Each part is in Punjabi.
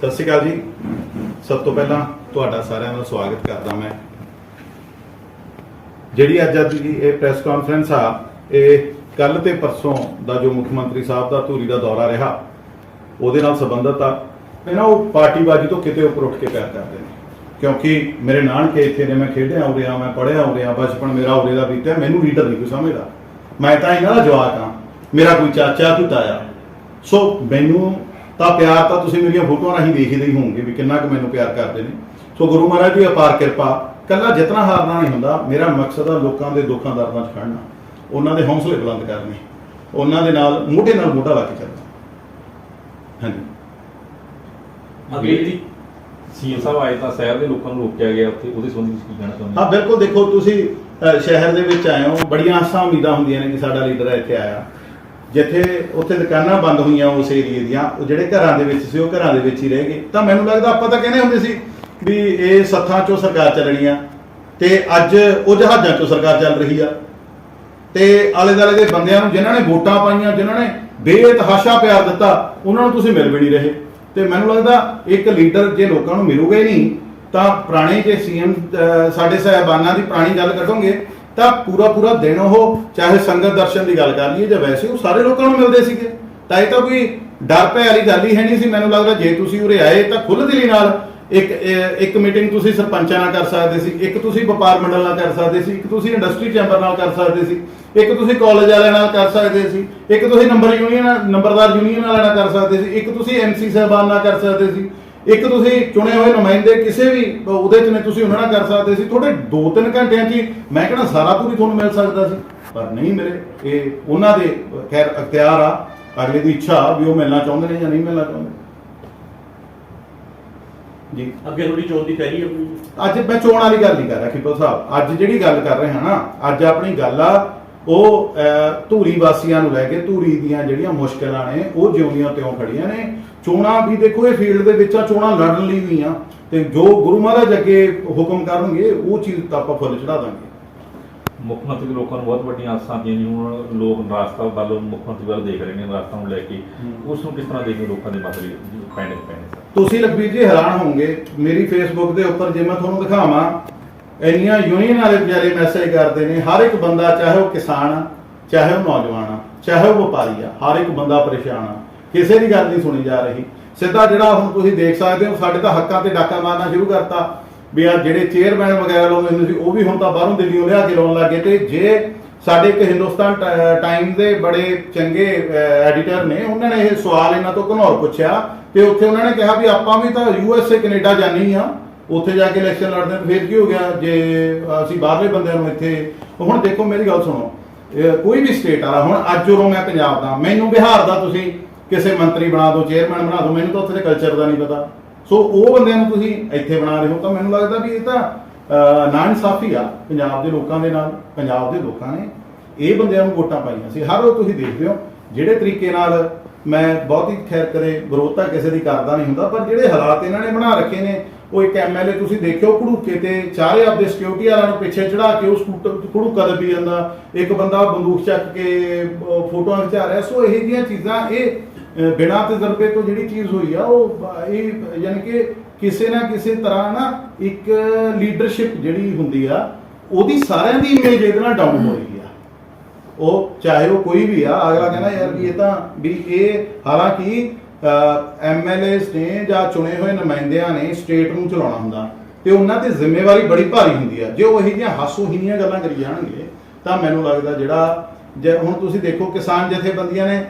ਸਤਿ ਸ਼੍ਰੀ ਅਕਾਲ ਜੀ। ਸਭ ਤੋਂ ਪਹਿਲਾਂ ਤੁਹਾਡਾ ਸਾਰਿਆਂ ਦਾ ਸਵਾਗਤ ਕਰਦਾ ਮੈਂ। ਜਿਹੜੀ ਅੱਜ ਅੱਜ ਦੀ ਇਹ ਪ੍ਰੈਸ ਕਾਨਫਰੰਸ ਆ, ਇਹ ਕੱਲ ਤੇ ਪਰਸੋਂ ਦਾ ਜੋ ਮੁੱਖ ਮੰਤਰੀ ਸਾਹਿਬ ਦਾ ਧੂਰੀ ਦਾ ਦੌਰਾ ਰਿਹਾ, ਉਹਦੇ ਨਾਲ ਸੰਬੰਧਿਤ ਆ। ਇਹ ਨਾ ਉਹ ਪਾਰਟੀਬਾਜ਼ੀ ਤੋਂ ਕਿਤੇ ਉੱਪਰ ਉੱਠ ਕੇ ਪਿਆਰ ਕਰਦੇ ਨੇ। ਕਿਉਂਕਿ ਮੇਰੇ ਨਾਨਕੇ ਇੱਥੇ ਨੇ, ਮੈਂ ਖੇਡਿਆ ਹੋ ਰਿਹਾ ਮੈਂ ਪੜਿਆ ਹੋ ਰਿਹਾ ਬਚਪਨ ਮੇਰਾ ਉਰੇ ਦਾ ਬੀਤਿਆ, ਮੈਨੂੰ ਲੀਡਰ ਨਹੀਂ ਕੋਈ ਸਮਝਦਾ। ਮੈਂ ਤਾਂ ਇਹਨਾਂ ਦਾ ਜਵਾਕ ਆ। ਮੇਰਾ ਕੋਈ ਚਾਚਾ, ਕੋਈ ਤਾਇਆ। ਸੋ ਮੈਨੂੰ ਤਾਂ ਪਿਆਰ ਤਾਂ ਤੁਸੀਂ ਮੇਰੀਆਂ ਫੋਟੋਆਂ ਰਾਹੀਂ ਦੇਖਦੇ ਹੀ ਹੋਵੋਗੇ ਵੀ ਕਿੰਨਾ ਕੁ ਮੈਨੂੰ ਪਿਆਰ ਕਰਦੇ ਨੇ। ਸੋ ਗੁਰੂ ਮਹਾਰਾਜ ਦੀ ਅਪਾਰ ਕਿਰਪਾ ਕੱਲਾ ਜਿਤਨਾ ਹਾਰਨਾ ਨਹੀਂ ਹੁੰਦਾ ਮੇਰਾ ਮਕਸਦ ਆ ਲੋਕਾਂ ਦੇ ਦੁੱਖਾਂ ਦਰਦਾਂ 'ਚ ਖੜਨਾ। ਉਹਨਾਂ ਦੇ ਹੌਸਲੇ ਬੁਲੰਦ ਕਰਨੇ। ਉਹਨਾਂ ਦੇ ਨਾਲ ਮੋਢੇ ਨਾਲ ਮੋਢਾ ਲਾ ਕੇ ਚੱਲਣਾ। ਹਾਂਜੀ। ਅੱਗੇ ਜੀ ਸੀਐਮ ਸਾਹਿਬ ਆਏ ਤਾਂ ਸ਼ਹਿਰ ਦੇ ਲੋਕਾਂ ਨੂੰ ਰੋਕਿਆ ਗਿਆ ਉੱਥੇ ਉਹਦੇ ਸੰਬੰਧੀ ਤੁਸੀਂ ਕੀ ਕਹਿਣਾ ਚਾਹੁੰਦੇ ਹਾਂ? ਬਿਲਕੁਲ ਦੇਖੋ ਤੁਸੀਂ ਸ਼ਹਿਰ ਦੇ ਵਿੱਚ ਆਏ ਹੋ ਬੜੀਆਂ ਆਸਾਂ ਉਮੀਦਾਂ ਹੁੰਦੀਆਂ ਨੇ ਕਿ ਸਾਡਾ ਲੀਡਰ ਇੱਥੇ ਆਇਆ। ਜਿੱਥੇ ਉੱਥੇ ਦੁਕਾਨਾਂ ਬੰਦ ਹੋਈਆਂ ਉਸ ਏਰੀਏ ਦੀਆਂ, ਉਹ ਜਿਹੜੇ ਘਰਾਂ ਦੇ ਵਿੱਚ ਸੀ, ਉਹ ਘਰਾਂ ਦੇ ਵਿੱਚ ਹੀ ਰਹਿ ਗਏ। ਤਾਂ ਮੈਨੂੰ ਲੱਗਦਾ ਆਪਾਂ ਤਾਂ ਕਹਿੰਦੇ ਹੁੰਦੇ ਸੀ ਵੀ ਇਹ ਸੱਥਾਂ ਚੋਂ ਸਰਕਾਰ ਚੱਲਣੀ ਆ ਤੇ ਅੱਜ ਉਹ ਜਹਾਜ਼ਾਂ ਚੋਂ ਸਰਕਾਰ ਚੱਲ ਰਹੀ ਆ। ਤੇ ਆਲੇ ਦਾਲੇ ਦੇ ਬੰਦਿਆਂ ਨੂੰ ਜਿਨ੍ਹਾਂ ਨੇ ਵੋਟਾਂ ਪਾਈਆਂ, ਜਿਨ੍ਹਾਂ ਨੇ ਬੇਤਹਾਸ਼ਾ ਪਿਆਰ ਦਿੱਤਾ, ਉਹਨਾਂ ਨੂੰ ਤੁਸੀਂ ਮਿਲ ਵੀ ਨਹੀਂ ਰਹੇ। ਤੇ ਮੈਨੂੰ ਲੱਗਦਾ ਇੱਕ ਲੀਡਰ ਜੇ ਲੋਕਾਂ ਨੂੰ ਮਿਲੂਗਾ ਹੀ ਨਹੀਂ, ਤਾਂ ਪੁਰਾਣੇ ਜੇ ਸੀਐਮ ਸਾਡੇ ਸਹਿਬਾਨਾਂ ਦੀ ਪੁਰਾਣੀ ਗੱਲ ਕੱਢੋਗੇ ਤਾਂ ਪੂਰਾ ਪੂਰਾ ਦਿਨ ਉਹ ਚਾਹੇ ਸੰਗਤ ਦਰਸ਼ਨ ਦੀ ਗੱਲ ਕਰ ਲਈਏ ਜਾਂ ਵੈਸੇ ਉਹ ਸਾਰੇ ਲੋਕਾਂ ਨੂੰ ਮਿਲਦੇ ਸੀਗੇ। ਤਾਂ ਇਹ ਤਾਂ ਕੋਈ ਡਰ ਭੈ ਵਾਲੀ ਗੱਲ ਹੀ ਹੈ ਨਹੀਂ ਸੀ। ਮੈਨੂੰ ਲੱਗਦਾ ਜੇ ਤੁਸੀਂ ਉਰੇ ਆਏ ਤਾਂ ਖੁੱਲ੍ਹ ਦਿਲੀ ਨਾਲ ਇੱਕ ਇੱਕ ਮੀਟਿੰਗ ਤੁਸੀਂ ਸਰਪੰਚਾਂ ਨਾਲ ਕਰ ਸਕਦੇ ਸੀ, ਇੱਕ ਤੁਸੀਂ ਵਪਾਰ ਮੰਡਲ ਨਾਲ ਕਰ ਸਕਦੇ ਸੀ, ਇੱਕ ਤੁਸੀਂ ਇੰਡਸਟਰੀ ਚੈਂਬਰ ਨਾਲ ਕਰ ਸਕਦੇ ਸੀ, ਇੱਕ ਤੁਸੀਂ ਕਾਲਜ ਵਾਲਿਆਂ ਨਾਲ ਕਰ ਸਕਦੇ ਸੀ, ਇੱਕ ਤੁਸੀਂ ਨੰਬਰ ਯੂਨੀਅਨ ਨੰਬਰਦਾਰ ਯੂਨੀਅਨ ਵਾਲਿਆਂ ਨਾਲ ਕਰ ਸਕਦੇ ਸੀ, ਇੱਕ ਤੁਸੀਂ ਐਮਸੀ ਸਾਹਿਬਾਨ ਨਾਲ ਕਰ ਸਕਦੇ ਸੀ। ਇੱਕ ਤੁਸੀਂ ਚੁਣੇ ਹੋਏ ਨੁਮਾਇੰਦੇ ਕਿਸੇ ਵੀ ਉਹਦੇ ਚ ਨੇ ਤੁਸੀਂ ਉਹਨਾਂ ਨਾਲ ਕਰ ਸਕਦੇ ਸੀ। ਤੁਹਾਡੇ 2-3 ਘੰਟਿਆਂ 'ਚ ਹੀ ਮੈਂ ਕਹਿੰਦਾ ਸਾਰਾ ਪੂਰੀ ਤੁਹਾਨੂੰ ਮਿਲ ਸਕਦਾ ਸੀ। ਪਰ ਨਹੀਂ ਮਿਲੇ। ਇਹ ਉਹਨਾਂ ਦੇ ਖੈਰ ਅਖਤਿਆਰ ਆ। ਅਗਲੇ ਦੀ ਇੱਛਾ ਵੀ ਉਹ ਮਿਲਣਾ ਚਾਹੁੰਦੇ ਨੇ ਜਾਂ ਨਹੀਂ ਮਿਲਣਾ ਚਾਹੁੰਦੇ। ਜੀ। ਅੱਗੇ ਥੋੜੀ ਚੋਣ ਦੀ ਆਪਣੀ ਅੱਜ ਮੈਂ ਚੋਣ ਵਾਲੀ ਗੱਲ ਨਹੀਂ ਕਰ ਰਿਹਾ ਖਿਪੋ ਸਾਹਿਬ। ਅੱਜ ਜਿਹੜੀ ਗੱਲ ਕਰ ਰਹੇ ਹਾਂ ਨਾ ਅੱਜ ਆਪਣੀ ਗੱਲ ਆ ਉਹ ਧੂਰੀ ਵਾਸੀਆਂ ਨੂੰ ਲੈ ਕੇ ਧੂਰੀ ਦੀਆਂ ਜਿਹੜੀਆਂ ਮੁਸ਼ਕਲਾਂ ਨੇ ਉਹ ਜਿਉਂਦੀਆਂ ਤਿਉਂ ਖੜੀਆਂ ਨੇ। ਚੋਣਾਂ ਵੀ ਦੇਖੋ ਇਹ ਫੀਲਡ ਦੇ ਵਿੱਚ ਆ ਚੋਣਾਂ ਲੜਨ ਲਈ ਵੀ ਆ। ਤੇ ਜੋ ਗੁਰੂ ਮਹਾਰਾਜ ਅੱਗੇ ਹੁਕਮ ਕਰਨਗੇ ਉਹ ਚੀਜ਼ ਤਾਂ ਆਪਾਂ ਫੁੱਲ ਚੜਾ ਦਾਂਗੇ। ਮੁੱਖ ਮੰਤਰੀ ਲੋਕਾਂ ਨੂੰ ਬਹੁਤ ਵੱਡੀਆਂ ਆਸਾਂ ਦੀਆਂ ਜੀ ਹੁਣ ਲੋਕ ਰਾਸਤਾ ਵੱਲ ਮੁੱਖ ਮੰਤਰੀ ਵੱਲ ਦੇਖ ਰਹੇ ਨੇ ਰਾਸਤਾ ਨੂੰ ਲੈ ਕੇ। ਉਸ ਨੂੰ ਕਿਸ ਤਰ੍ਹਾਂ ਦੇਖਦੇ ਲੋਕਾਂ ਦੇ ਮਸਲੇ ਪੈਣੇ ਪੈਣੇ ਤੁਸੀਂ ਲਖਬੀਰ ਜੀ ਹੈਰਾਨ ਹੋਵੋਗੇ। ਮੇਰੀ ਫੇਸਬੁੱਕ ਦੇ ਉੱਪਰ ਜੇ ਮੈਂ ਤੁਹਾਨੂੰ ਦਿਖਾਵਾਂ ਇੰਨੀਆਂ ਯੂਨੀਅਨ ਵਾਲੇ ਵਿਚਾਰੇ ਮੈਸੇਜ ਕਰਦੇ ਨੇ, ਹਰ ਇੱਕ ਬੰਦਾ ਚਾਹੇ ਉਹ ਕਿਸਾਨ ਆ, ਚਾਹੇ ਉਹ ਨੌਜਵਾਨ ਆ, ਚਾਹੇ ਉਹ ਵਪਾਰੀ ਆ, ਹਰ ਇੱਕ ਬੰਦਾ ਪਰੇਸ਼ਾਨ ਆ। ਕਿਸੇ ਦੀ ਗੱਲ ਨਹੀਂ ਸੁਣੀ ਜਾ ਰਹੀ। ਸਿੱਧਾ ਜਿਹੜਾ ਹੁਣ ਤੁਸੀਂ ਦੇਖ ਸਕਦੇ ਹੋ, ਸਾਡੇ ਤਾਂ ਹੱਕਾਂ ਤੇ ਡਾਕਾ ਮਾਰਨਾ ਸ਼ੁਰੂ ਕਰਤਾ ਵੀ ਆ ਜਿਹੜੇ ਚੇਅਰਮੈਨ ਵਗੈਰਾ ਲਾਉਂਦੇ ਹੁੰਦੇ ਸੀ, ਉਹ ਵੀ ਹੁਣ ਤਾਂ ਬਾਹਰੋਂ ਦਿੱਲੀੋਂ ਲਿਆ ਕੇ ਲਾਉਣ ਲੱਗੇ ਤੇ ਜੇ ਸਾਡੇ ਇੱਕ ਹਿੰਦੁਸਤਾਨ ਟਾਈਮ ਦੇ ਬੜੇ ਚੰਗੇ ਐਡੀਟਰ ਨੇ, ਉਹਨਾਂ ਨੇ ਇਹ ਸਵਾਲ ਇਹਨਾਂ ਤੋਂ ਘਨੌਰ ਪੁੱਛਿਆ ਤੇ ਉੱਥੇ ਉਹਨਾਂ ਨੇ ਕਿਹਾ ਵੀ ਆਪਾਂ ਵੀ ਤਾਂ ਯੂਐਸਏ ਕੈਨੇਡਾ ਜਾਣੀ ਆ। ਉੱਥੇ ਜਾ ਕੇ ਇਲੈਕਸ਼ਨ ਲੜਦੇ ਨੇ, ਫਿਰ ਕੀ ਹੋ ਗਿਆ? ਜੇ ਅਸੀਂ ਬਾਹਰਲੇ ਬੰਦਿਆਂ ਨੂੰ ਇੱਥੇ ਹੁਣ ਦੇਖੋ, ਮੇਰੀ ਗੱਲ ਸੁਣੋ। ਕੋਈ ਵੀ ਸਟੇਟ ਵਾਲਾ, ਹੁਣ ਅੱਜ ਉਰੋਂ ਮੈਂ ਪੰਜਾਬ ਦਾ, ਮੈਨੂੰ ਬਿਹਾਰ ਦਾ ਤੁਸੀਂ ਕਿਸੇ ਮੰਤਰੀ ਬਣਾ ਦਿਓ ਚੇਅਰਮੈਨ ਬਣਾ ਦਿਓ, ਮੈਨੂੰ ਤਾਂ ਉੱਥੇ ਦੇ ਕਲਚਰ ਦਾ ਨਹੀਂ ਪਤਾ। ਸੋ ਉਹ ਬੰਦਿਆਂ ਨੂੰ ਤੁਸੀਂ ਇੱਥੇ ਬਣਾ ਰਹੇ ਹੋ ਤਾਂ ਮੈਨੂੰ ਲੱਗਦਾ ਵੀ ਇਹ ਤਾਂ ਨਾ ਇਨਸਾਫ਼ੀ ਆ ਪੰਜਾਬ ਦੇ ਲੋਕਾਂ ਦੇ ਨਾਲ, ਪੰਜਾਬ ਦੇ ਲੋਕਾਂ ਨੇ ਇਹ ਬੰਦਿਆਂ ਨੂੰ ਵੋਟਾਂ ਪਾਈਆਂ ਸੀ। ਹਰ ਰੋਜ਼ ਤੁਸੀਂ ਦੇਖਦੇ ਹੋ, ਜਿਹੜੇ ਤਰੀਕੇ ਨਾਲ ਮੈਂ ਬਹੁਤ ਹੀ ਖੈਰ ਕਰੇ, ਵਿਰੋਧਤਾ ਕਿਸੇ ਦੀ ਕਰਦਾ ਨਹੀਂ ਹੁੰਦਾ, ਪਰ ਜਿਹੜੇ ਹਾਲਾਤ ਇਹਨਾਂ ਨੇ ਬਣਾ ਰੱਖੇ ਨੇ ਉਹ ਇੱਕ ਐਮਐਲਏ ਤੁਸੀਂ ਦੇਖਿਓ ਘੜੂਕੇ ਤੇ ਚਾਰੇ ਆਪਦੇ ਸਿਕਿਉਰਿਟੀ ਵਾਲਿਆਂ ਨੂੰ ਪਿੱਛੇ ਚੜਾ ਕੇ ਉਹ ਸਕੂਟਰ ਘੜੂਕਾ ਦੱਬੀ ਜਾਂਦਾ। ਇੱਕ ਬੰਦਾ ਬੰਦੂਕ ਚੱਕ ਕੇ ਫੋਟੋਆਂ ਖਿਚਾ ਰਿਹਾ। ਸੋ ਇਹ ਜਿਹੀਆਂ ਚੀਜ਼ਾਂ, ਇਹ ਬਿਨਾਂ ਤਜਰਬੇ ਤੋਂ ਜਿਹੜੀ ਚੀਜ਼ ਹੋਈ ਆ, ਉਹ ਇਹ ਯਾਨੀ ਕਿ ਕਿਸੇ ਨਾ ਕਿਸੇ ਤਰ੍ਹਾਂ ਨਾ ਇੱਕ ਲੀਡਰਸ਼ਿਪ ਜਿਹੜੀ ਹੁੰਦੀ ਆ, ਉਹਦੀ ਸਾਰਿਆਂ ਦੀ ਇਮੇਜ ਇਹਦੇ ਨਾਲ ਡਾਊਨ ਹੋ ਰਹੀ ਆ। ਉਹ, ਚਾਹੇ ਉਹ ਕੋਈ ਵੀ ਆ, ਅਗਲਾ ਕਹਿੰਦਾ ਯਾਰ ਵੀ ਇਹ ਤਾਂ ਵੀ ਇਹ, ਹਾਲਾਂਕਿ ਐਮਐਲਏਸ ਨੇ ਜਾਂ ਚੁਣੇ ਹੋਏ ਨੁਮਾਇੰਦਿਆਂ ਨੇ ਸਟੇਟ ਨੂੰ ਚਲਾਉਣਾ ਹੁੰਦਾ ਤੇ ਉਹਨਾਂ ਤੇ ਜ਼ਿੰਮੇਵਾਰੀ ਬੜੀ ਭਾਰੀ ਹੁੰਦੀ ਆ। ਜੇ ਉਹ ਇਹੋ ਜਿਹੀਆਂ ਹਾਸੋਹੀਣੀਆਂ ਗੱਲਾਂ ਕਰੀ ਜਾਣਗੇ, ਤਾਂ ਮੈਨੂੰ ਲੱਗਦਾ ਜਿਹੜਾ ਜੇ ਹੁਣ ਤੁਸੀਂ ਦੇਖੋ ਕਿਸਾਨ ਜਥੇਬੰਦੀਆਂ ਨੇ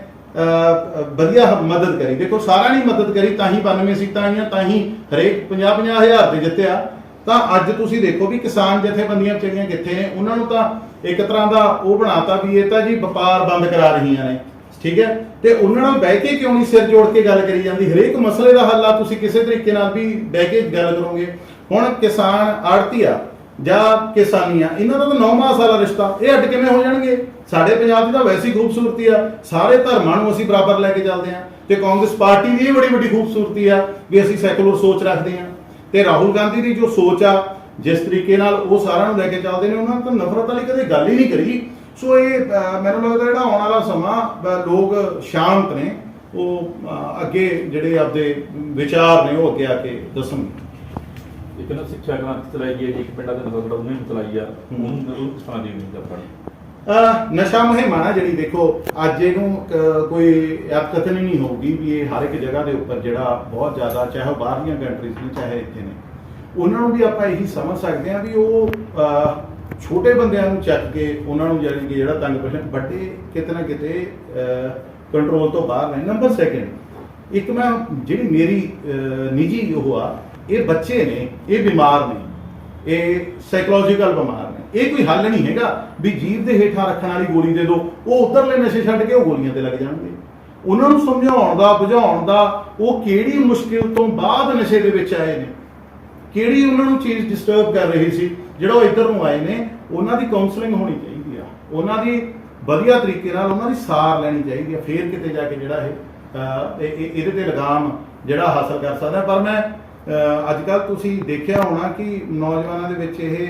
ਵਧੀਆ ਮਦਦ ਕਰੀ। ਦੇਖੋ ਸਾਰਿਆਂ ਨੇ ਮਦਦ ਕਰੀ, ਤਾਂ ਹੀ 92 ਸੀਟਾਂ ਆਈਆਂ, ਤਾਂ ਹੀ ਹਰੇਕ 50 50 ਹਜ਼ਾਰ ਤੇ ਜਿੱਤਿਆ। ਤਾਂ ਅੱਜ ਤੁਸੀਂ ਦੇਖੋ ਵੀ ਕਿਸਾਨ ਜਥੇਬੰਦੀਆਂ ਚੰਗੀਆਂ ਕਿੱਥੇ ਨੇ? ਉਹਨਾਂ ਨੂੰ ਤਾਂ ਇੱਕ ਤਰ੍ਹਾਂ ਦਾ ਉਹ ਬਣਾਤਾ ਵੀ ਇਹ ਤਾਂ ਜੀ ਵਪਾਰ ਬੰਦ ਕਰਾ ਰਹੀਆਂ ਨੇ। ਠੀਕ ਹੈ? ਤੇ ਉਹਨਾਂ ਨਾਲ ਬਹਿ ਕੇ ਕਿਉਂ ਨਹੀਂ ਸਿਰ ਜੋੜ ਕੇ ਗੱਲ ਕਰੀ ਜਾਂਦੀ? ਹਰੇਕ ਮਸਲੇ ਦਾ ਹੱਲ ਆ, ਤੁਸੀਂ ਕਿਸੇ ਤਰੀਕੇ ਨਾਲ ਵੀ ਬਹਿ ਕੇ ਗੱਲ ਕਰੋਗੇ। ਹੁਣ ਕਿਸਾਨ ਆੜਤੀਆ ਜਾਂ ਕਿਸਾਨੀਆਂ, ਇਹਨਾਂ ਦਾ ਤਾਂ 9 ਮਾਸ ਵਾਲਾ ਰਿਸ਼ਤਾ, ਇਹ ਅੱਡ ਕਿਵੇਂ ਹੋ ਜਾਣਗੇ? ਸਾਡੇ ਪੰਜਾਬ ਦੀ ਤਾਂ ਵੈਸੀ ਖੂਬਸੂਰਤੀ ਆ। ਸਾਰੇ ਧਰਮਾਂ ਨੂੰ ਅਸੀਂ ਬਰਾਬਰ ਲੈ ਕੇ ਚੱਲਦੇ ਆ ਤੇ ਕਾਂਗਰਸ ਪਾਰਟੀ ਦੀ ਇਹ ਬੜੀ ਵੱਡੀ ਖੂਬਸੂਰਤੀ ਆ ਵੀ ਅਸੀਂ ਸੈਕੂਲਰ ਸੋਚ ਰੱਖਦੇ ਆ ਤੇ ਰਾਹੁਲ ਗਾਂਧੀ ਦੀ ਜੋ ਸੋਚ ਆ, ਜਿਸ ਤਰੀਕੇ ਨਾਲ ਉਹ ਸਾਰਿਆਂ ਨੂੰ ਲੈ ਕੇ ਚੱਲਦੇ ਨੇ, ਉਹਨਾਂ ਤਾਂ ਨਫ਼ਰਤ ਵਾਲੀ ਕਦੇ ਗੱਲ ਹੀ ਨਹੀਂ ਕਰੀ। ਸੋ ਇਹ ਮੈਨੂੰ ਲੱਗਦਾ ਜਿਹੜਾ ਆਉਣ ਵਾਲਾ ਸਮਾਂ ਲੋਕ ਸ਼ਾਂਤ ਨੇ ਉਹ ਅੱਗੇ ਜਿਹੜੇ ਆਪਦੇ ਵਿਚਾਰ ਨੇ ਉਹ ਅੱਗੇ ਆ ਕੇ ਦੱਸਣਗੇ। ਇੱਕ ਨਾ ਸਿੱਖਿਆ ਕ੍ਰਾਂਤੀ ਚਲਾਈ ਗਈ ਹੈ ਜੀ, ਇੱਕ ਪਿੰਡਾਂ ਦੇ ਛੁਡਾਊ ਮੁਹਿੰਮ ਚਲਾਈ ਆ। ਉਹਨੂੰ ਉਹਨੂੰ ਕਿਸ ਤਰ੍ਹਾਂ ਦੀ ਨਹੀਂ ਆਪਾਂ ਨੇ। ਅਹ ਨਸ਼ਾ ਮੁਹਿੰਮ ਆ ਨਾ ਜਿਹੜੀ ਦੇਖੋ ਅੱਜ ਇਹਨੂੰ ਕੋਈ ਅਪਕਥਨ ਹੀ ਨਹੀਂ ਹੋਊਗੀ ਵੀ ਇਹ ਹਰ ਇੱਕ ਜਗ੍ਹਾ ਦੇ ਉੱਪਰ ਜਿਹੜਾ ਬਹੁਤ ਜ਼ਿਆਦਾ ਚਾਹੇ ਉਹ ਬਾਹਰਲੀਆਂ ਕੰਟਰੀਜ਼ ਨੇ ਚਾਹੇ ਇੱਥੇ ਨੇ। ਉਹਨਾਂ ਨੂੰ ਵੀ ਆਪਾਂ ਇਹੀ ਸਮਝ ਸਕਦੇ ਹਾਂ ਵੀ ਉਹ ਅਹ, ਛੋਟੇ ਬੰਦਿਆਂ ਨੂੰ ਚੱਕ ਕੇ ਉਹਨਾਂ ਨੂੰ ਜਾਣੀ ਕਿ ਜਿਹੜਾ ਤੰਗ ਪਰੇਸ਼ਾਨ ਵੱਡੇ ਕਿਤੇ ਨਾ ਕਿਤੇ ਕੰਟਰੋਲ ਤੋਂ ਬਾਹਰ ਨੇ ਨੰਬਰ ਸੈਕਿੰਡ ਇੱਕ ਮੈਂ, ਜਿਹੜੀ ਮੇਰੀ ਨਿੱਜੀ ਉਹ ਆ, ਇਹ ਬੱਚੇ ਨੇ, ਇਹ ਬਿਮਾਰ ਨੇ, ਇਹ ਸਾਈਕੋਲੋਜੀਕਲ ਬਿਮਾਰ ਨੇ। ਇਹ ਕੋਈ ਹੱਲ ਨਹੀਂ ਹੈਗਾ ਵੀ ਜੀਵ ਦੇ ਹੇਠਾਂ ਰੱਖਣ ਵਾਲੀ ਗੋਲੀ ਦੇ ਦਿਓ ਉਹ ਉਧਰਲੇ ਨਸ਼ੇ ਛੱਡ ਕੇ ਉਹ ਗੋਲੀਆਂ ਤੇ ਲੱਗ ਜਾਣਗੇ। ਉਹਨਾਂ ਨੂੰ ਸਮਝਾਉਣ ਦਾ, ਬੁਝਾਉਣ ਦਾ, ਉਹ ਕਿਹੜੀ ਮੁਸ਼ਕਿਲ ਤੋਂ ਬਾਅਦ ਨਸ਼ੇ ਦੇ ਵਿੱਚ ਆਏ ਨੇ? ਕਿਹੜੀ ਉਹਨਾਂ ਨੂੰ ਚੀਜ਼ ਡਿਸਟਰਬ ਕਰ ਰਹੀ ਸੀ? ਜਿਹੜਾ ਉਹ ਇੱਧਰ ਨੂੰ ਆਏ ਨੇ, ਉਹਨਾਂ ਦੀ ਕਾਉਂਸਲਿੰਗ ਹੋਣੀ ਚਾਹੀਦੀ ਆ। ਉਹਨਾਂ ਦੀ ਵਧੀਆ ਤਰੀਕੇ ਨਾਲ ਉਹਨਾਂ ਦੀ ਸਾਰ ਲੈਣੀ ਚਾਹੀਦੀ ਆ। ਫੇਰ ਕਿਤੇ ਜਾ ਕੇ ਜਿਹੜਾ ਇਹ ਇਹਦੇ ਤੇ ਲਗਾਮ ਜਿਹੜਾ ਹਾਸਲ ਕਰ ਸਕਦਾ ਪਰ ਮੈਂ ਅੱਜ ਕੱਲ ਤੁਸੀਂ ਦੇਖਿਆ ਹੋਣਾ ਕਿ ਨੌਜਵਾਨਾਂ ਦੇ ਵਿੱਚ ਇਹ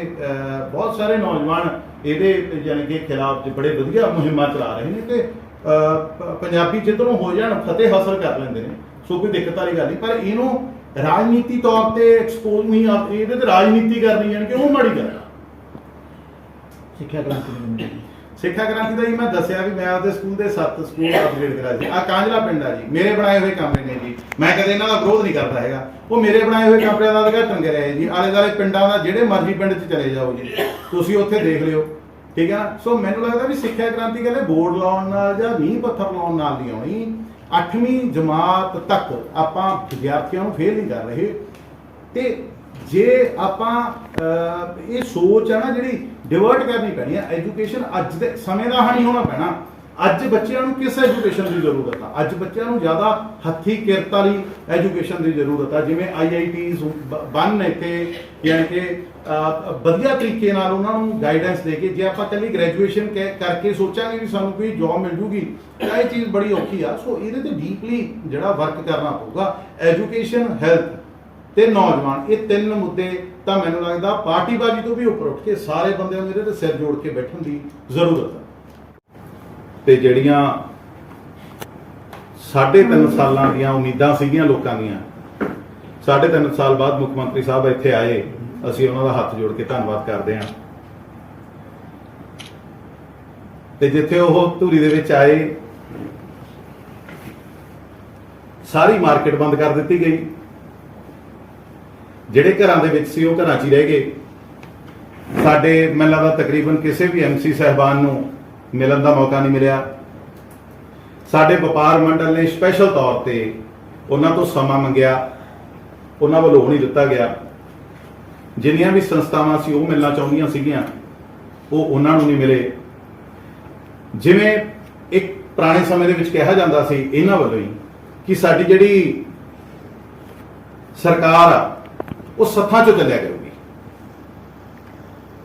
ਬਹੁਤ ਸਾਰੇ ਨੌਜਵਾਨ ਇਹਦੇ ਯਾਨੀ ਕਿ ਖਿਲਾਫ ਬੜੇ ਵਧੀਆ ਮੁਹਿੰਮਾਂ ਚਲਾ ਰਹੇ ਨੇ ਤੇ ਪੰਜਾਬੀ ਜਿੱਧਰੋਂ ਹੋ ਜਾਣ, ਫਤਿਹ ਹਾਸਲ ਕਰ ਲੈਂਦੇ ਨੇ। ਸੋ ਕੋਈ ਦਿੱਕਤ ਵਾਲੀ ਗੱਲ ਨਹੀਂ। ਪਰ ਇਹਨੂੰ ਰਾਜਨੀਤੀ ਤੌਰ ਤੇ ਐਕਸਪੋਜ਼ ਨਹੀਂ ਆ ਇਹਦੇ ਤੇ ਰਾਜਨੀਤੀ ਕਰਨੀ ਜਾਣੀ ਕਿ ਉਹ ਮਾੜੀ ਗੱਲ ਆ? ਸਿੱਖਿਆ ਕ੍ਰਾਂਤੀ। ਸਿੱਖਿਆ ਕ੍ਰਾਂਤੀ ਦਾ ਜੀ ਮੈਂ ਦੱਸਿਆ ਵੀ ਮੈਂ ਆਪਦੇ ਸਕੂਲ ਦੇ ਸੱਤ ਸਕੂਲ ਅਪਗ੍ਰੇਡ ਕਰਾ ਸੀ। ਆ ਕਾਂਜਲਾ ਪਿੰਡ ਆ ਜੀ ਮੇਰੇ ਬਣਾਏ ਹੋਏ ਕਮਰੇ ਨੇ ਜੀ। ਮੈਂ ਕਦੇ ਇਹਨਾਂ ਦਾ ਵਿਰੋਧ ਨਹੀਂ ਕਰਦਾ ਹੈਗਾ। ਉਹ ਮੇਰੇ ਬਣਾਏ ਹੋਏ ਕਮਰਿਆਂ ਦਾ ਉਦਘਾਟਨ ਕਰਿਆ ਹੈ ਜੀ? ਆਲੇ ਦਾਲੇ ਪਿੰਡਾਂ ਦਾ ਜਿਹੜੇ ਮਰਜ਼ੀ ਪਿੰਡ 'ਚ ਚਲੇ ਜਾਓ ਜੀ। ਤੁਸੀਂ ਉੱਥੇ ਦੇਖ ਲਿਓ। ਠੀਕ ਆ? ਸੋ ਮੈਨੂੰ ਲੱਗਦਾ ਵੀ ਸਿੱਖਿਆ ਕ੍ਰਾਂਤੀ ਕਹਿੰਦੇ ਬੋਰਡ ਲਾਉਣ ਨਾਲ ਜਾਂ ਨੀਂਹ ਪੱਥਰ ਲਾਉਣ ਨਾਲ ਨਹੀਂ ਆਉਣੀ। 8ਵੀਂ ਜਮਾਤ ਤੱਕ ਆਪਾਂ ਵਿਦਿਆਰਥੀਆਂ ਨੂੰ ਫੇਲ ਨਹੀਂ ਕਰ ਰਹੇ। ਤੇ ਜੇ ਆਪਾਂ ਇਹ ਸੋਚ ਆ ਨਾ ਜਿਹੜੀ ਡਿਵਰਟ ਕਰਨੀ ਪੈਣੀ ਹੈ ਐਜੂਕੇਸ਼ਨ ਅੱਜ ਦੇ ਸਮੇਂ ਦਾ ਹਾਣੀ ਹੋਣਾ ਪੈਣਾ। ਅੱਜ ਬੱਚਿਆਂ ਨੂੰ ਕਿਸ ਐਜੂਕੇਸ਼ਨ ਦੀ ਜ਼ਰੂਰਤ ਆ? ਅੱਜ ਬੱਚਿਆਂ ਨੂੰ ਜ਼ਿਆਦਾ ਹੱਥੀ, ਕਿਰਤ ਵਾਲੀ ਐਜੂਕੇਸ਼ਨ ਦੀ ਜ਼ਰੂਰਤ ਆ। ਜਿਵੇਂ ਆਈਆਈਟੀਜ਼ ਬਨ ਇੱਥੇ, ਯਾਨੀ ਕਿ ਵਧੀਆ ਤਰੀਕੇ ਨਾਲ ਉਹਨਾਂ ਨੂੰ ਗਾਈਡੈਂਸ ਦੇ ਕੇ, ਜੇ ਆਪਾਂ ਕੱਲੀ ਗ੍ਰੈਜੂਏਸ਼ਨ ਕਰਕੇ ਸੋਚਾਂਗੇ ਵੀ ਸਾਨੂੰ ਕੋਈ ਜੌਬ ਮਿਲ ਜੂਗੀ, ਤਾਂ ਇਹ ਚੀਜ਼ ਬੜੀ ਔਖੀ ਆ। ਸੋ ਇਹਦੇ ਤੇ ਡੀਪਲੀ ਜਿਹੜਾ ਵਰਕ ਕਰਨਾ ਪਊਗਾ ਐਜੂਕੇਸ਼ਨ ਹੈਲਥ ਤੇ ਨੌਜਵਾਨ, ਇਹ ਤਿੰਨ ਮੁੱਦੇ ਤਾਂ ਮੈਨੂੰ ਲੱਗਦਾ ਪਾਰਟੀਬਾਜ਼ੀ ਤੋਂ ਵੀ ਉੱਪਰ ਉੱਠ ਕੇ ਸਾਰੇ ਬੰਦਿਆਂ ਨੂੰ ਇਹਦੇ ਤੇ ਸਿਰ ਜੋੜ ਕੇ ਬੈਠਣ ਦੀ ਜ਼ਰੂਰਤ ਹੈ ਤੇ ਜਿਹੜੀਆਂ ਸਾਢੇ ਤਿੰਨ ਸਾਲਾਂ ਦੀਆਂ ਉਮੀਦਾਂ ਸੀਗੀਆਂ ਲੋਕਾਂ ਦੀਆਂ, ਸਾਢੇ ਤਿੰਨ ਸਾਲ ਬਾਅਦ ਮੁੱਖ ਮੰਤਰੀ ਸਾਹਿਬ ਇੱਥੇ ਆਏ, ਅਸੀਂ ਉਹਨਾਂ ਦਾ ਹੱਥ ਜੋੜ ਕੇ ਧੰਨਵਾਦ ਕਰਦੇ ਹਾਂ। ਤੇ ਜਿੱਥੇ ਉਹ ਧੂਰੀ ਦੇ ਵਿੱਚ ਆਏ, ਸਾਰੀ ਮਾਰਕੀਟ ਬੰਦ ਕਰ ਦਿੱਤੀ ਗਈ। ਜਿਹੜੇ ਘਰਾਂ ਦੇ ਵਿੱਚ ਸੀ, ਉਹ ਘਰਾਂ 'ਚ ਹੀ ਰਹਿ ਗਏ। ਸਾਡੇ ਮੈਨੂੰ ਲੱਗਦਾ ਤਕਰੀਬਨ ਕਿਸੇ ਵੀ ਐਮਸੀ ਸਹਿਬਾਨ ਨੂੰ ਮਿਲਣ ਦਾ ਮੌਕਾ ਨਹੀਂ ਮਿਲਿਆ। ਸਾਡੇ ਵਪਾਰ ਮੰਡਲ ਨੇ ਸਪੈਸ਼ਲ ਤੌਰ ਤੇ ਉਹਨਾਂ ਤੋਂ ਸਮਾਂ ਮੰਗਿਆ। ਉਹਨਾਂ ਵੱਲੋਂ ਨਹੀਂ ਦਿੱਤਾ ਗਿਆ। ਜਿੰਨੀਆਂ ਵੀ ਸੰਸਥਾਵਾਂ ਸੀ ਉਹ ਮਿਲਣਾ ਚਾਹੁੰਦੀਆਂ ਸੀਗੀਆਂ, ਉਹ ਉਹਨਾਂ ਨੂੰ ਨਹੀਂ ਮਿਲੇ। ਜਿਵੇਂ ਇੱਕ ਪੁਰਾਣੇ ਸਮੇਂ ਦੇ ਵਿੱਚ ਕਿਹਾ ਜਾਂਦਾ ਸੀ, ਇਹਨਾਂ ਵੱਲੋਂ ਹੀ, ਕਿ ਸਾਡੀ ਜਿਹੜੀ ਸਰਕਾਰ ਆ, ਉਹ ਸੱਥਾਂ ਚੋਂ ਚੱਲਿਆ ਕਰੂਗੀ।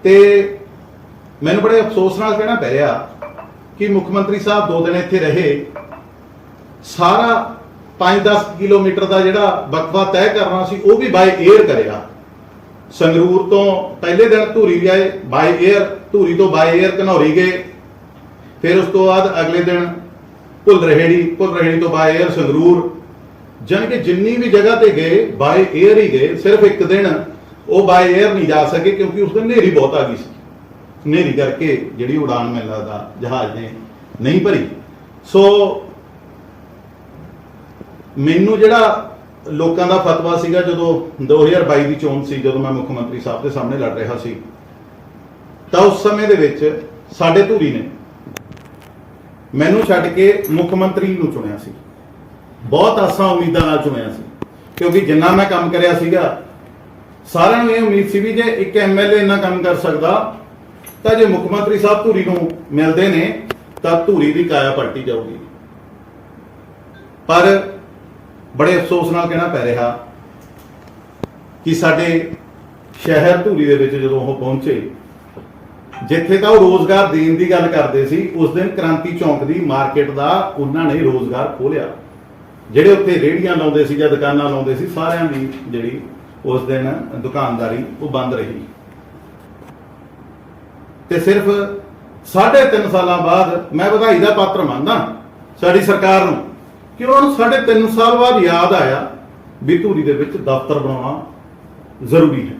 ਤੇ ਮੈਨੂੰ ਬੜੇ ਅਫਸੋਸ ਨਾਲ ਕਹਿਣਾ ਪੈ ਰਿਹਾ ਕਿ ਮੁੱਖ ਮੰਤਰੀ ਸਾਹਿਬ ਦੋ ਦਿਨ ਇੱਥੇ ਰਹੇ। ਸਾਰਾ 5-10 ਕਿਲੋਮੀਟਰ ਦਾ ਜਿਹੜਾ ਵਕਫਾ ਤੈਅ ਕਰਨਾ ਸੀ, ਉਹ ਵੀ ਬਾਈ ਏਅਰ ਕਰਿਆ। ਸੰਗਰੂਰ ਤੋਂ ਪਹਿਲੇ ਦਿਨ ਧੂਰੀ ਵੀ ਆਏ ਬਾਈ 에ਅਰ ਧੂਰੀ ਤੋਂ ਬਾਈ ਏਅਰ ਘਨੌਰੀ ਗਏ। ਫਿਰ ਉਸ ਤੋਂ ਬਾਅਦ ਅਗਲੇ ਦਿਨ ਭੁੱਲ ਰਹੇੜੀ ਭੁੱਲ ਰਹੇੜੀ ਤੋਂ ਬਾਈ ਏਅਰ ਸੰਗਰੂਰ। ਜਨ ਕਿ ਜਿੰਨੀ ਵੀ ਜਗ੍ਹਾ ਤੇ ਗਏ ਬਾਈ ਏਅਰ ਹੀ ਗਏ, ਸਿਰਫ ਇੱਕ ਦਿਨ ਉਹ ਬਾਈ ਏਅਰ ਨਹੀਂ ਜਾ ਸਕੇ ਕਿਉਂਕਿ ਉਸ ਦਿਨ ਹਨੇਰੀ ਬਹੁਤ ਆ ਗਈ ਸੀ। ਹਨੇਰੀ ਕਰਕੇ ਜਿਹੜੀ ਉਡਾਨ ਮੈਨੂੰ ਲੱਗਦਾ ਜਹਾਜ਼ ਨੇ ਨਹੀਂ ਭਰੀ। ਸੋ ਮੈਨੂੰ ਜਿਹੜਾ ਲੋਕਾਂ ਦਾ ਫਤਵਾ ਸੀਗਾ ਜਦੋਂ 2022 ਦੀ ਚੋਣ ਸੀ, ਜਦੋਂ ਮੈਂ ਮੁੱਖ ਮੰਤਰੀ ਸਾਹਿਬ ਦੇ ਸਾਹਮਣੇ ਲੜ ਰਿਹਾ ਸੀ, ਤਾਂ ਉਸ ਸਮੇਂ ਦੇ ਵਿੱਚ ਸਾਡੇ ਧੂਰੀ ਨੇ ਮੈਨੂੰ ਛੱਡ ਕੇ ਮੁੱਖ ਮੰਤਰੀ ਨੂੰ ਚੁਣਿਆ ਸੀ। ਬਹੁਤ ਆਸਾਂ ਉਮੀਦਾਂ ਨਾਲ ਚੁਣਿਆ ਸੀ, ਕਿਉਂਕਿ ਜਿੰਨਾ ਮੈਂ ਕੰਮ ਕਰਿਆ ਸੀਗਾ, ਸਾਰਿਆਂ ਨੂੰ ਇਹ ਉਮੀਦ ਸੀ ਵੀ ਜੇ ਇੱਕ ਐਮਐਲਏ ਇੰਨਾ ਕੰਮ ਕਰ ਸਕਦਾ ਤਾਂ ਜੇ ਮੁੱਖ ਮੰਤਰੀ ਸਾਹਿਬ ਧੂਰੀ ਨੂੰ ਮਿਲਦੇ ਨੇ, ਤਾਂ ਧੂਰੀ ਦੀ ਕਾਇਆ ਪਲਟੀ ਜਾਊਗੀ। ਪਰ ਬੜੇ ਅਫਸੋਸ ਨਾਲ ਕਹਿਣਾ ਪੈ ਰਿਹਾ ਕਿ ਸਾਡੇ ਸ਼ਹਿਰ ਧੂਰੀ ਦੇ ਵਿੱਚ ਜਦੋਂ ਉਹ ਪਹੁੰਚੇ, ਜਿੱਥੇ ਤਾਂ ਉਹ ਰੋਜ਼ਗਾਰ ਦੇਣ ਦੀ ਗੱਲ ਕਰਦੇ ਸੀ, ਉਸ ਦਿਨ ਕ੍ਰਾਂਤੀ ਚੌਂਕ ਦੀ ਮਾਰਕੀਟ ਦਾ ਉਹਨਾਂ ਨੇ ਰੋਜ਼ਗਾਰ ਖੋਲਿਆ ਜਿਹੜੇ ਉੱਥੇ ਰੇੜੀਆਂ ਲਾਉਂਦੇ ਸੀ ਜਾਂ ਦੁਕਾਨਾਂ ਲਾਉਂਦੇ ਸੀ, ਸਾਰਿਆਂ ਦੀ ਜਿਹੜੀ ਉਸ ਦਿਨ ਦੁਕਾਨਦਾਰੀ ਉਹ ਬੰਦ ਰਹੀ। ਤੇ ਸਿਰਫ ਸਾਢੇ ਤਿੰਨ ਸਾਲਾਂ ਬਾਅਦ ਮੈਂ ਵਧਾਈ ਦਾ ਪਾਤਰ ਮੰਨਦਾ ਸਾਡੀ ਸਰਕਾਰ ਨੂੰ। ਕਿ ਉਹਨਾਂ ਨੂੰ ਸਾਢੇ 3 ਸਾਲ ਬਾਅਦ ਯਾਦ ਆਇਆ ਵੀ ਧੂਰੀ ਦੇ ਵਿੱਚ ਦਫ਼ਤਰ ਬਣਾਉਣਾ ਜ਼ਰੂਰੀ ਹੈ।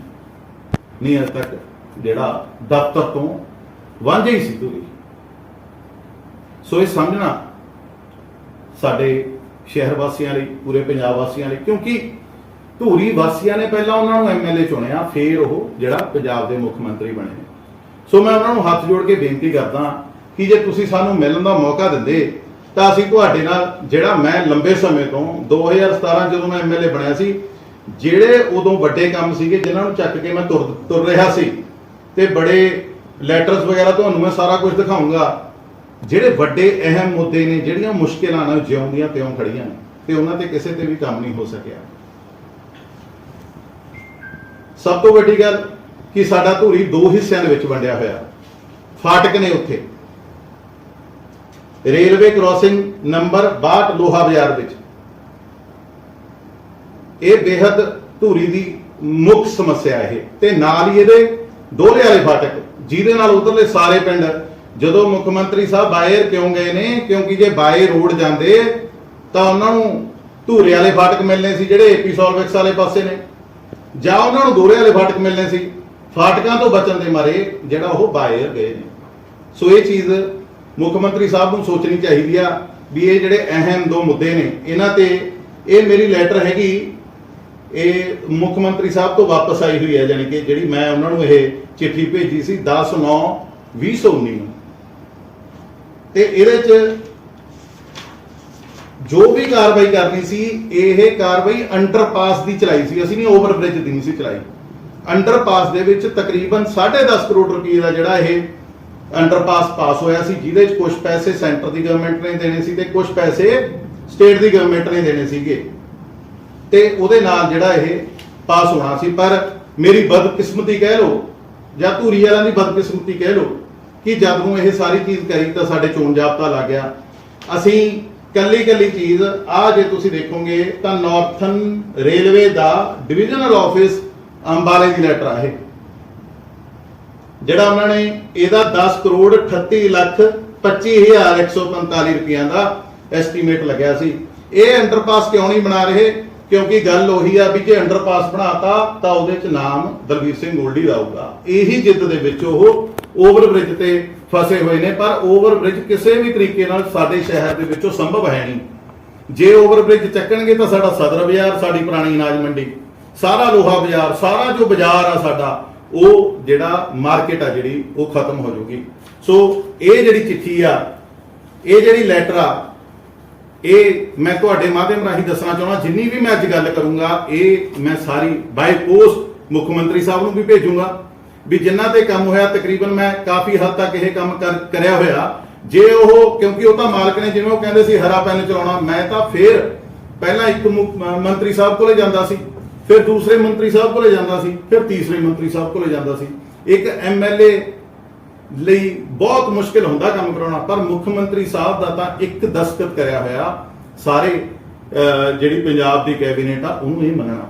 ਨਹੀਂ, ਅਜੇ ਤੱਕ ਜਿਹੜਾ ਦਫ਼ਤਰ ਤੋਂ ਵਾਂਝੇ ਹੀ ਸੀ ਧੂਰੀ। ਸੋ ਇਹ ਸਮਝਣਾ ਸਾਡੇ ਸ਼ਹਿਰ ਵਾਸੀਆਂ ਲਈ, ਪੂਰੇ ਪੰਜਾਬ ਵਾਸੀਆਂ ਲਈ, ਕਿਉਂਕਿ ਧੂਰੀ ਵਾਸੀਆਂ ਨੇ ਪਹਿਲਾਂ ਉਹਨਾਂ ਨੂੰ ਐਮਐਲਏ ਚੁਣਿਆ, ਫਿਰ ਉਹ ਜਿਹੜਾ ਪੰਜਾਬ ਦੇ ਮੁੱਖ ਮੰਤਰੀ ਬਣੇ। ਸੋ ਮੈਂ ਉਹਨਾਂ ਨੂੰ ਹੱਥ ਜੋੜ ਕੇ ਬੇਨਤੀ ਕਰਦਾ ਕਿ ਜੇ ਤੁਸੀਂ ਸਾਨੂੰ ਮਿਲਣ ਦਾ ਮੌਕਾ ਦਿੰਦੇ, ਤਾਂ ਅਸੀਂ ਤੁਹਾਡੇ ਨਾਲ, ਜਿਹੜਾ ਮੈਂ ਲੰਬੇ ਸਮੇਂ ਤੋਂ 2017 ਜਦੋਂ ਮੈਂ ਐਮਐਲਏ ਬਣਿਆ ਸੀ, ਜਿਹੜੇ ਉਦੋਂ ਵੱਡੇ ਕੰਮ ਸੀਗੇ, ਜਿਨ੍ਹਾਂ ਨੂੰ ਚੱਕ ਕੇ ਮੈਂ ਤੁਰ ਤੁਰ ਰਿਹਾ ਸੀ, ਤੇ ਬੜੇ ਲੈਟਰਸ ਵਗੈਰਾ ਤੁਹਾਨੂੰ ਮੈਂ ਸਾਰਾ ਕੁਝ ਦਿਖਾਉਂਗਾ ਜਿਹੜੇ ਵੱਡੇ ਅਹਿਮ ਮੁੱਦੇ ਨੇ, ਜਿਹੜੀਆਂ ਮੁਸ਼ਕਿਲਾਂ ਨਾਲ ਜਿਉਂਦੀਆਂ ਤਿਉਂ ਖੜੀਆਂ ਨੇ, ਤੇ ਉਹਨਾਂ ਤੇ ਕਿਸੇ ਤੇ ਵੀ ਕੰਮ ਨਹੀਂ ਹੋ ਸਕਿਆ। ਸਭ ਤੋਂ ਵੱਡੀ ਗੱਲ ਕਿ ਸਾਡਾ ਧੂਰੀ ਦੋ ਹਿੱਸਿਆਂ ਦੇ ਵਿੱਚ ਵੰਡਿਆ ਹੋਇਆ। ਫਾਟਕ ਨੇ ਉੱਥੇ। ਰੇਲਵੇ ਕ੍ਰਾਸਿੰਗ ਨੰਬਰ 62 ਲੋਹਾ ਬਾਜ਼ਾਰ ਵਿੱਚ। ਇਹ ਬੇहद ਧੂਰੀ ਦੀ ਮੁੱਖ ਸਮੱਸਿਆ ਇਹ। ਤੇ ਨਾਲ ਹੀ ਇਹਦੇ ਦੋਹਰੇ ਵਾਲੇ ਫਾਟਕ, ਜਿਹਦੇ ਨਾਲ ਉਧਰਲੇ ਸਾਰੇ ਪਿੰਡ, ਜਦੋਂ ਮੁੱਖ ਮੰਤਰੀ ਸਾਹਿਬ ਬਾਇਰ ਕਿਉਂ ਗਏ ਨੇ, ਕਿਉਂਕਿ ਜੇ ਬਾਏ ਰੋਡ ਜਾਂਦੇ, ਤਾਂ ਉਹਨਾਂ ਨੂੰ ਧੂਰੇ ਵਾਲੇ ਫਾਟਕ ਮਿਲਨੇ ਸੀ, ਜਿਹੜੇ ਏਪੀ ਸੋਲਵਿਕਸ ਵਾਲੇ ਪਾਸੇ ਨੇ। ਜਾਂ ਉਹਨਾਂ ਨੂੰ ਦੋਹਰੇ ਵਾਲੇ ਫਾਟਕ ਮਿਲਨੇ ਸੀ। ਫਾਟਕਾਂ ਤੋਂ ਬਚਣ ਦੇ ਮਾਰੇ ਜਿਹੜਾ ਉਹ ਬਾਇਰ ਗਏ ਨੇ। ਸੋ ਇਹ ਚੀਜ਼ ਮੁੱਖ ਮੰਤਰੀ ਸਾਹਿਬ ਨੂੰ ਸੋਚਣੀ ਚਾਹੀਦੀ ਆ ਵੀ ਇਹ ਜਿਹੜੇ ਅਹਿਮ ਦੋ ਮੁੱਦੇ ਨੇ, ਇਹਨਾਂ ਤੇ ਇਹ ਮੇਰੀ ਲੈਟਰ ਹੈਗੀ, ਇਹ ਮੁੱਖ ਮੰਤਰੀ ਸਾਹਿਬ ਤੋਂ ਵਾਪਸ ਆਈ ਹੋਈ ਹੈ ਯਾਨੀ ਕਿ ਜਿਹੜੀ ਮੈਂ ਉਹਨਾਂ ਨੂੰ ਇਹ ਚਿੱਠੀ ਭੇਜੀ ਸੀ 10 9 2019 ਨੂੰ। ਤੇ ਇਹਦੇ ਚ ਜੋ ਵੀ ਕਾਰਵਾਈ ਕਰਨੀ ਸੀ, ਇਹ ਕਾਰਵਾਈ ਅੰਡਰਪਾਸ ਦੀ ਚਲਾਈ ਸੀ। ਅਸੀਂ ਨਹੀਂ ਓਵਰਬ੍ਰਿਜ ਦੀ ਨਹੀਂ ਸੀ ਚਲਾਈ। ਅੰਡਰਪਾਸ ਦੇ ਵਿੱਚ ਤਕਰੀਬਨ 10.5 ਕਰੋੜ ਰੁਪਏ ਦਾ ਜਿਹੜਾ ਇਹ ਅੰਡਰਪਾਸ ਪਾਸ ਹੋਇਆ ਸੀ, ਜਿਹਦੇ ਵਿੱਚ ਕੁਝ ਪੈਸੇ ਸੈਂਟਰ ਦੀ ਗਵਰਨਮੈਂਟ ਨੇ ਦੇਣੇ ਸੀ ਤੇ ਕੁਝ ਪੈਸੇ ਸਟੇਟ ਦੀ ਗਵਰਨਮੈਂਟ ਨੇ ਦੇਣੇ ਸੀਗੇ। ਤੇ ਉਹਦੇ ਨਾਲ ਜਿਹੜਾ ਇਹ ਪਾਸ ਹੋਣਾ ਸੀ। ਪਰ ਮੇਰੀ ਬਦਕਿਸਮਤੀ ਕਹਿ ਲਓ ਜਾਂ ਧੂਰੀ ਵਾਲਿਆਂ ਦੀ ਬਦਕਿਸਮਤੀ ਕਹਿ ਲਓ ਕਿ ਜਦ ਨੂੰ ਇਹ ਸਾਰੀ ਚੀਜ਼ ਕਰੀ ਤਾਂ ਸਾਡੇ ਚੋਣ ਜਾਬਤਾ ਲੱਗ ਗਿਆ। ਅਸੀਂ ਕੱਲੀ ਕੱਲੀ ਚੀਜ਼ ਆ ਜੇ ਤੁਸੀਂ ਦੇਖੋਗੇ ਤਾਂ ਨਾਰਥਨ ਰੇਲਵੇ ਦਾ ਡਿਵੀਜ਼ਨਲ ਆਫਿਸ ਅੰਬਾਲੇ ਦੀ ਲੈਟਰ ਆ ਇਹ। ਜਿਹੜਾ ਉਹਨਾਂ ਨੇ ਇਹਦਾ 10 ਕਰੋੜ 38 ਲੱਖ 25145 ਰੁਪਈਆ ਦਾ ਐਸਟੀਮੇਟ ਲੱਗਿਆ ਸੀ। ਇਹ ਅੰਡਰਪਾਸ ਕਿਉਂ ਨਹੀਂ ਬਣਾ ਰਹੇ? ਕਿਉਂਕਿ ਗੱਲ ਉਹੀ ਆ ਵੀ ਜੇ ਅੰਡਰਪਾਸ ਬਣਾਤਾ ਤਾਂ ਉਹਦੇ ਚ ਨਾਮ ਦਲਵੀਰ ਸਿੰਘ ਗੋਲਡੀ ਦਾ ਆਊਗਾ। ਇਹੀ ਜਿੱਦ ਦੇ ਵਿੱਚ ਉਹ ਓਵਰਬ੍ਰਿਜ ਤੇ ਫਸੇ ਹੋਏ ਨੇ, ਪਰ ਓਵਰਬ੍ਰਿਜ ਕਿਸੇ ਵੀ ਤਰੀਕੇ ਨਾਲ ਸਾਡੇ ਸ਼ਹਿਰ ਦੇ ਵਿੱਚੋਂ ਸੰਭਵ ਹੈ ਨਹੀਂ। ਜੇ ਓਵਰਬ੍ਰਿਜ ਚੱਕਣਗੇ ਤਾਂ ਸਾਡਾ ਸਦਰ ਬਾਜ਼ਾਰ, ਸਾਡੀ ਪੁਰਾਣੀ ਅਨਾਜ ਮੰਡੀ ਸਾਰਾ ਲੋਹਾ ਬਾਜ਼ਾਰ, ਸਾਰਾ ਜੋ ਬਾਜ਼ਾਰ ਆ ਸਾਡਾ, ਉਹ ਜਿਹੜਾ ਮਾਰਕੀਟ ਆ ਜਿਹੜੀ, ਉਹ ਖਤਮ ਹੋ ਜਾਊਗੀ। ਸੋ ਇਹ ਜਿਹੜੀ ਚਿੱਠੀ ਆ, ਇਹ ਜਿਹੜੀ ਲੈਟਰ ਆ, ਇਹ ਮੈਂ ਤੁਹਾਡੇ ਮਾਧਿਅਮ ਰਾਹੀਂ ਦੱਸਣਾ ਚਾਹੁੰਦਾ, ਜਿੰਨੀ ਵੀ ਮੈਂ ਅੱਜ ਗੱਲ ਕਰੂੰਗਾ, ਇਹ ਮੈਂ ਸਾਰੀ ਬਾਈ ਪੋਸਟ ਮੁੱਖ ਮੰਤਰੀ ਸਾਹਿਬ ਨੂੰ ਵੀ ਭੇਜੂੰਗਾ, ਵੀ ਜਿੰਨਾ ਤੇ ਕੰਮ ਹੋਇਆ, ਤਕਰੀਬਨ ਮੈਂ ਕਾਫੀ ਹੱਦ ਤੱਕ ਇਹ ਕੰਮ ਕਰ- ਕਰਿਆ ਹੋਇਆ। ਜੇ ਉਹ, ਕਿਉਂਕਿ ਉਹ ਤਾਂ ਮਾਲਕ ਨੇ, ਜਿਵੇਂ ਉਹ ਕਹਿੰਦੇ ਸੀ, ਹਰਾ ਪੈਨ ਚਲਾਉਣਾ, ਮੈਂ ਤਾਂ ਫੇਰ ਪਹਿਲਾਂ ਇੱਕ ਮੁੱਖ- ਮੰਤਰੀ ਸਾਹਿਬ ਕੋਲੇ ਜਾਂਦਾ ਸੀ। ਫਿਰ ਦੂਸਰੇ ਮੰਤਰੀ ਸਾਹਿਬ ਕੋਲੇ ਜਾਂਦਾ ਸੀ, ਫਿਰ ਤੀਸਰੇ ਮੰਤਰੀ ਸਾਹਿਬ ਕੋਲੇ ਜਾਂਦਾ ਸੀ। ਇੱਕ ਐਮਐਲਏ ਲਈ ਬਹੁਤ ਮੁਸ਼ਕਿਲ ਹੁੰਦਾ ਕੰਮ ਕਰਾਉਣਾ, ਪਰ ਮੁੱਖ ਮੰਤਰੀ ਸਾਹਿਬ ਦਾ ਤਾਂ ਇੱਕ ਦਸਤਖਤ ਕਰਿਆ ਹੋਇਆ, ਸਾਰੇ ਜਿਹੜੀ ਪੰਜਾਬ ਦੀ ਕੈਬਨਿਟ ਆ, ਉਹਨੂੰ ਇਹ ਮੰਨਣਾ